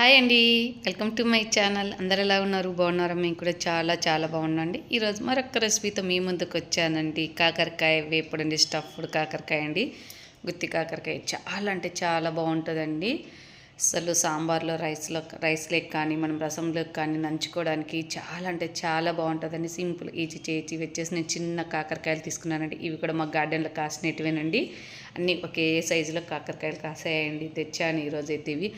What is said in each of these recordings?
Hi అండి. Welcome to my channel. అందరు ఎలా ఉన్నారు? బాగున్నారా? మేము కూడా చాలా చాలా బాగున్నాండి ఈరోజు మరొక రెసిపీతో మీ ముందుకు వచ్చానండి. కాకరకాయ వేపుడండి స్టఫ్డ్ కాకరకాయ అండి. గుత్తి కాకరకాయ చాలా అంటే చాలా బాగుంటుందండి. అసలు సాంబార్లో రైస్లో రైస్లోకి కానీ మనం రసంలోకి కానీ నంచుకోవడానికి చాలా అంటే చాలా బాగుంటుందండి. సింపుల్ ఈచి చేచి వచ్చేసి నేను చిన్న కాకరకాయలు తీసుకున్నానండి. ఇవి కూడా మా గార్డెన్లో కాసినట్టువేనండి. అన్నీ ఒకే సైజులో కాకరకాయలు కాసాయండి. తెచ్చాను ఈరోజు అయితే ఇవి.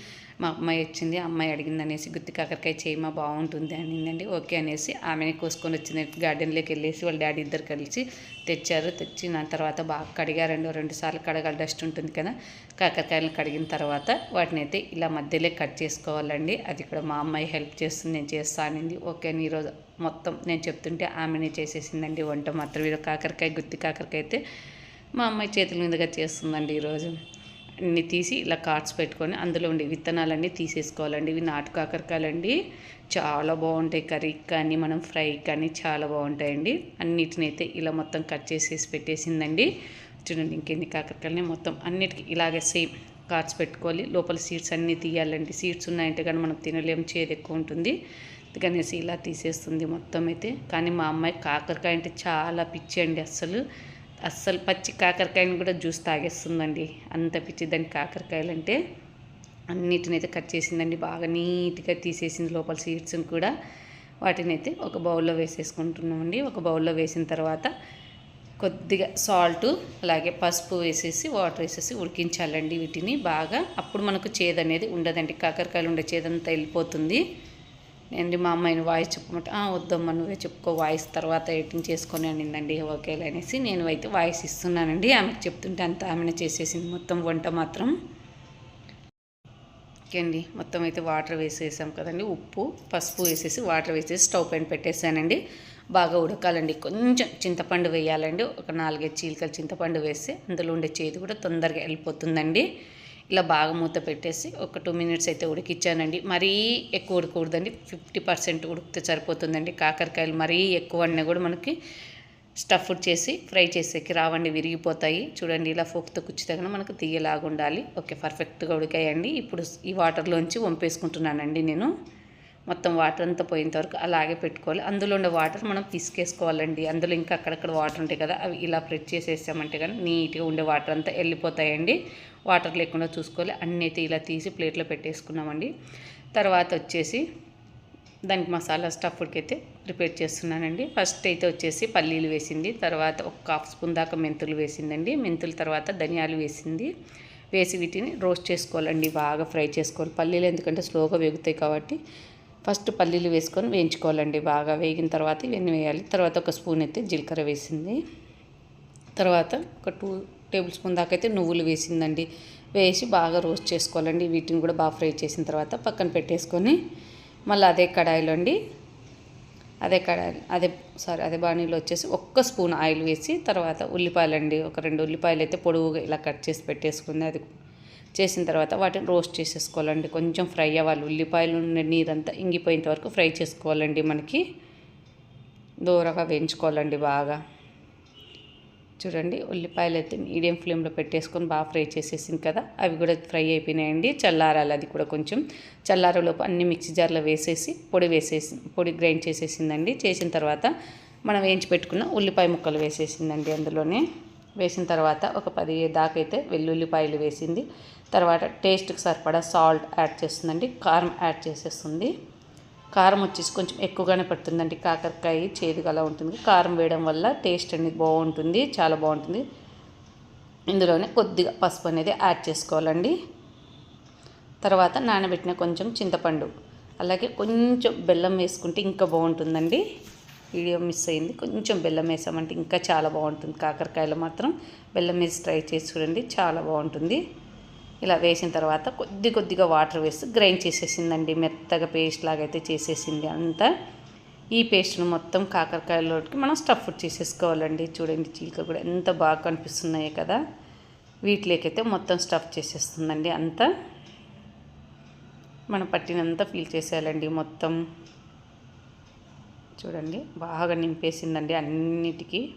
మా అమ్మాయి వచ్చింది అమ్మాయి అడిగింది అనేసి గుత్తి కాకరకాయ చేయమా బాగుంటుంది అనిందండి. ఓకే అనేసి ఆమెనే కోసుకొని వచ్చింది. గార్డెన్లోకి వెళ్ళేసి వాళ్ళ డాడీ ఇద్దరు కలిసి తెచ్చారు. తెచ్చి నా తర్వాత బాగా కడిగారండి రెండు సార్లు కడగాలి డస్ట్ ఉంటుంది కదా కాకరకాయలు కడిగిన తర్వాత వాటిని అయితే ఇలా మధ్యలో కట్ చేసుకోవాలండి. అది కూడా మా అమ్మాయి హెల్ప్ చేస్తుంది నేను చేస్తా అనింది. ఓకే అని ఈరోజు మొత్తం నేను చెప్తుంటే ఆమెనే చేసేసిందండి వంట మాత్రం. ఈరోజు కాకరకాయ గుత్తి కాకరకాయ అయితే మా అమ్మాయి చేతుల మీదుగా చేస్తుందండి ఈరోజు. అన్ని తీసి ఇలా కార్డ్స్ పెట్టుకొని అందులో ఉండే విత్తనాలన్నీ తీసేసుకోవాలండి. ఇవి నాటు కాకరకాయలండి చాలా బాగుంటాయి. కర్రీ కానీ మనం ఫ్రై కానీ చాలా బాగుంటాయండి. అన్నిటిని అయితే ఇలా మొత్తం కట్ చేసేసి పెట్టేసిందండి. చూడండి ఇంకెన్ని కాకరకాయలని మొత్తం. అన్నిటికీ ఇలాగే సేమ్ కార్డ్స్ పెట్టుకోవాలి. లోపల సీడ్స్ అన్నీ తీయాలండి. సీడ్స్ ఉన్నాయంటే కానీ మనం తినలేము. చేదు ఎక్కువ ఉంటుంది. అందుకనేసి ఇలా తీసేస్తుంది మొత్తం అయితే. కానీ మా అమ్మాయి కాకరకాయ అంటే చాలా పిచ్చి అండి అస్సలు. అస్సలు పచ్చి కాకరకాయని కూడా జ్యూస్ తాగేస్తుందండి. అంత పిచ్చి దాని కాకరకాయలు అంటే అన్నిటిని అయితే కట్ చేసిందండి. బాగా నీట్గా తీసేసింది లోపల సీడ్స్ని కూడా. వాటిని అయితే ఒక బౌల్లో వేసేసుకుంటున్నామండి. ఒక బౌల్లో వేసిన తర్వాత కొద్దిగా సాల్ట్ అలాగే పసుపు వేసేసి వాటర్ వేసేసి ఉడికించాలండి వీటిని. బాగా అప్పుడు మనకు చేదు అనేది ఉండదండి. కాకరకాయలు ఉండే చేదంతా వెళ్ళిపోతుంది. నేను మా అమ్మాయిని వాయిస్ చెప్పమంటే వద్దమ్మా నువ్వే చెప్పుకో వాయిస్ తర్వాత ఎడిటింగ్ చేసుకొని అనిందండి ఓకేలే అనేసి నేను అయితే వాయిస్ ఇస్తున్నానండి ఆమెకు చెప్తుంటే అంత ఆమెను చేసేసింది మొత్తం వంట మాత్రం. ఓకే అండి మొత్తం అయితే వాటర్ వేసేసాం కదండి ఉప్పు పసుపు వేసేసి వాటర్ వేసేసి స్టవ్ పైన పెట్టేసానండి. బాగా ఉడకాలండి కొంచెం చింతపండు వేయాలండి ఒక నాలుగైదు చీలికలు చింతపండు వేస్తే అందులో ఉండే చేదు కూడా తొందరగా వెళ్ళిపోతుందండి. ఇలా బాగా మూత పెట్టేసి ఒక టూ మినిట్స్ అయితే ఉడికిచ్చానండి. మరీ ఎక్కువ ఉడకూడదండి. ఫిఫ్టీ పర్సెంట్ ఉడికితే సరిపోతుందండి. కాకరకాయలు మరీ ఎక్కువ అన్నా కూడా మనకి స్టఫ్ చేసి ఫ్రై చేసేకి రావండి. విరిగిపోతాయి. చూడండి ఇలా ఫోక్తో కుచ్చితగిన మనకు తీయలాగా ఉండాలి. ఓకే పర్ఫెక్ట్గా ఉడికాయండి. ఇప్పుడు ఈ వాటర్లోంచి వంపేసుకుంటున్నానండి నేను. మొత్తం వాటర్ అంతా పోయేంత వరకు అలాగే పెట్టుకోవాలి. అందులో ఉండే వాటర్ మనం తీసుకేసుకోవాలండి అందులో ఇంకా అక్కడక్కడ వాటర్ ఉంటాయి కదా అవి ఇలా ప్రెస్ చేసేసామంటే కానీ నీట్గా ఉండే వాటర్ అంతా వెళ్ళిపోతాయండి. వాటర్ లేకుండా చూసుకోవాలి. అన్నీ అయితే ఇలా తీసి ప్లేట్లో పెట్టేసుకున్నామండి. తర్వాత వచ్చేసి దానికి మసాలా స్టఫ్కి అయితే ప్రిపేర్ చేస్తున్నానండి. ఫస్ట్ అయితే వచ్చేసి పల్లీలు వేసింది. తర్వాత ఒక హాఫ్ స్పూన్ దాకా మెంతులు వేసిందండి. మెంతుల తర్వాత ధనియాలు వేసింది. వేసి వీటిని రోస్ట్ చేసుకోవాలండి. బాగా ఫ్రై చేసుకోవాలి. పల్లీలు ఎందుకంటే స్లోగా వేగుతాయి కాబట్టి ఫస్ట్ పల్లీలు వేసుకొని వేయించుకోవాలండి. బాగా వేగిన తర్వాత ఇవన్నీ వేయాలి. తర్వాత ఒక స్పూన్ అయితే జీలకర్ర వేసింది. తర్వాత ఒక టూ టేబుల్ స్పూన్ దాకా అయితే నువ్వులు వేసిందండి. వేసి బాగా రోస్ట్ చేసుకోవాలండి. వీటిని కూడా బాగా ఫ్రై చేసిన తర్వాత పక్కన పెట్టేసుకొని మళ్ళీ అదే కడాయిలో అండి. అదే కడాయి అదే సారీ అదే బాణీలో వచ్చేసి ఒక్క స్పూన్ ఆయిల్ వేసి తర్వాత ఉల్లిపాయలు అండి ఒక రెండు ఉల్లిపాయలు అయితే పొడవుగా ఇలా కట్ చేసి పెట్టేసుకుంది. అది చేసిన తర్వాత వాటిని రోస్ట్ చేసేసుకోవాలండి. కొంచెం ఫ్రై అవ్వాలి. ఉల్లిపాయలు నీరంతా ఇంగిపోయేంత వరకు ఫ్రై చేసుకోవాలండి మనకి. దూరగా వేయించుకోవాలండి బాగా. చూడండి ఉల్లిపాయలు అయితే మీడియం ఫ్లేమ్లో పెట్టేసుకొని బాగా ఫ్రై చేసేసింది కదా అవి కూడా ఫ్రై అయిపోయినాయండి. చల్లారాలి అది కూడా కొంచెం. చల్లారలోపు అన్ని మిక్సీ జార్లో వేసేసి పొడి వేసేసి పొడి గ్రైండ్ చేసేసిందండి. చేసిన తర్వాత మనం వేయించి పెట్టుకున్న ఉల్లిపాయ ముక్కలు వేసేసిందండి అందులోనే. వేసిన తర్వాత ఒక పది దాకా అయితే వెల్లుల్లిపాయలు వేసింది. తర్వాత టేస్ట్కి సరిపడా సాల్ట్ యాడ్ చేస్తుందండి కారం యాడ్ చేసేస్తుంది. కారం వచ్చేసి కొంచెం ఎక్కువగానే పడుతుందండి కాకరకాయ చేదుగా అలా ఉంటుంది. కారం వేయడం వల్ల టేస్ట్ అనేది బాగుంటుంది చాలా బాగుంటుంది. ఇందులోనే కొద్దిగా పసుపు అనేది యాడ్ చేసుకోవాలండి. తర్వాత నానబెట్టిన కొంచెం చింతపండు అలాగే కొంచెం బెల్లం వేసుకుంటే ఇంకా బాగుంటుందండి. వీడియో మిస్ అయింది కొంచెం బెల్లం వేసామంటే ఇంకా చాలా బాగుంటుంది. కాకరకాయలు మాత్రం బెల్లం వేసి ట్రై చేసి చూడండి చాలా బాగుంటుంది. ఇలా వేసిన తర్వాత కొద్ది కొద్దిగా వాటర్ వేసి గ్రైండ్ చేసేసిందండి. మెత్తగా పేస్ట్ లాగైతే చేసేసింది అంతా. ఈ పేస్ట్ను మొత్తం కాకరకాయలోకి మనం స్టఫ్ చేసేసుకోవాలండి. చూడండి చీలిక కూడా ఎంత బాగా కనిపిస్తున్నాయి కదా. వీటిలోకైతే మొత్తం స్టఫ్ చేసేస్తుందండి అంతా. మనం పట్టినంత ఫీల్ చేసేయాలండి మొత్తం. చూడండి బాగా నింపేసిందండి అన్నిటికీ.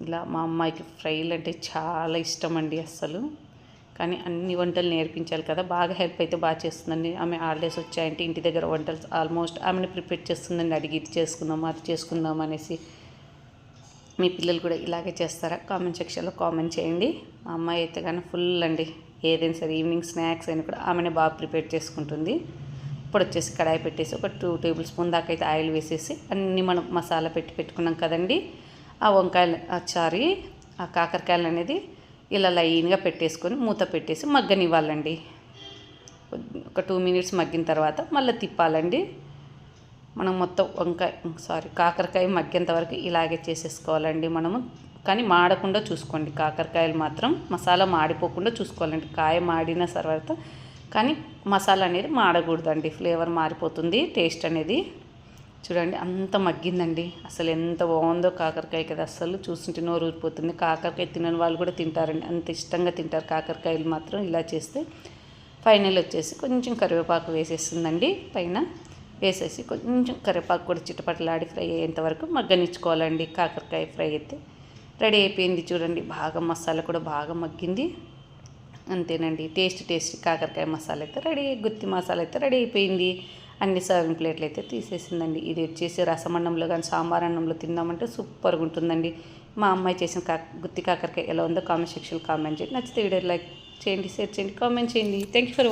ఇలా మా అమ్మాయికి ఫ్రైలు అంటే చాలా ఇష్టం అండి అస్సలు. కానీ అన్ని వంటలు నేర్పించాలి కదా. బాగా హెల్ప్ అయితే బాగా చేస్తుందండి. ఆమె హాలిడేస్ వచ్చాయంటే ఇంటి దగ్గర వంటలు ఆల్మోస్ట్ ఆమెను ప్రిపేర్ చేస్తుందండి. అడిగి ఇది చేసుకుందాం అది చేసుకుందాం అనేసి. మీ పిల్లలు కూడా ఇలాగే చేస్తారా? కామెంట్ సెక్షన్లో కామెంట్ చేయండి. మా అమ్మాయి అయితే కానీ ఫుల్ అండి. ఏదైనా సరే ఈవినింగ్ స్నాక్స్ అయినా కూడా ఆమెనే బాగా ప్రిపేర్ చేసుకుంటుంది. ఇప్పుడు వచ్చేసి కడాయి పెట్టేసి ఒక టూ టేబుల్ స్పూన్ దాకా అయితే ఆయిల్ వేసేసి అన్నీ మనం మసాలా పెట్టి పెట్టుకున్నాం కదండి. ఆ వంకాయలు ఆ చారి ఆ కాకరకాయలు అనేది ఇలా లైన్గా పెట్టేసుకొని మూత పెట్టేసి మగ్గనివ్వాలండి. ఒక టూ మినిట్స్ మగ్గిన తర్వాత మళ్ళీ తిప్పాలండి. మనం మొత్తం వంకాయ సారీ కాకరకాయ మగ్గేంత వరకు ఇలాగే చేసేసుకోవాలండి మనము. కానీ మాడకుండా చూసుకోండి. కాకరకాయలు మాత్రం మసాలా మాడిపోకుండా చూసుకోవాలండి. కాయ మాడిన తర్వాత కానీ మసాలా అనేది మాడకూడదండి. ఫ్లేవర్ మారిపోతుంది టేస్ట్ అనేది. చూడండి అంత మగ్గిందండి. అసలు ఎంత బాగుందో కాకరకాయ కదా అసలు చూస్తుంటే నోరు ఊరిపోతుంది. కాకరకాయ తినని వాళ్ళు కూడా తింటారండి. అంత ఇష్టంగా తింటారు కాకరకాయలు మాత్రం. ఇలా చేస్తే ఫైనల్ వచ్చేసి కొంచెం కరివేపాకు వేసేస్తుందండి. పైన వేసేసి కొంచెం కరివేపాకు కూడా చిటపటలాడి ఫ్రై అయ్యేంత వరకు మగ్గనిచ్చుకోవాలండి. కాకరకాయ ఫ్రై అయితే రెడీ అయిపోయింది చూడండి. బాగా మసాలా కూడా బాగా మగ్గింది. అంతేనండి. టేస్ట్ టేస్ట్ కాకరకాయ మసాలా అయితే రెడీ గుత్తి మసాలా అయితే రెడీ అయిపోయింది. అన్ని సగం ప్లేట్లు అయితే తీసేసిందండి. ఇది వచ్చేసి రసం అన్నంలో కానీ సాంబార్ అన్నంలో తిందామంటే సూపర్గా ఉంటుందండి. మా అమ్మాయి చేసిన కా గుత్తి కాకరకాయ ఎలా ఉందో కామెంట్ సెక్షన్లో కామెంట్ చేయండి. నచ్చితే వీడియో లైక్ చేయండి షేర్ చేయండి కామెంట్ చేయండి. Thank you for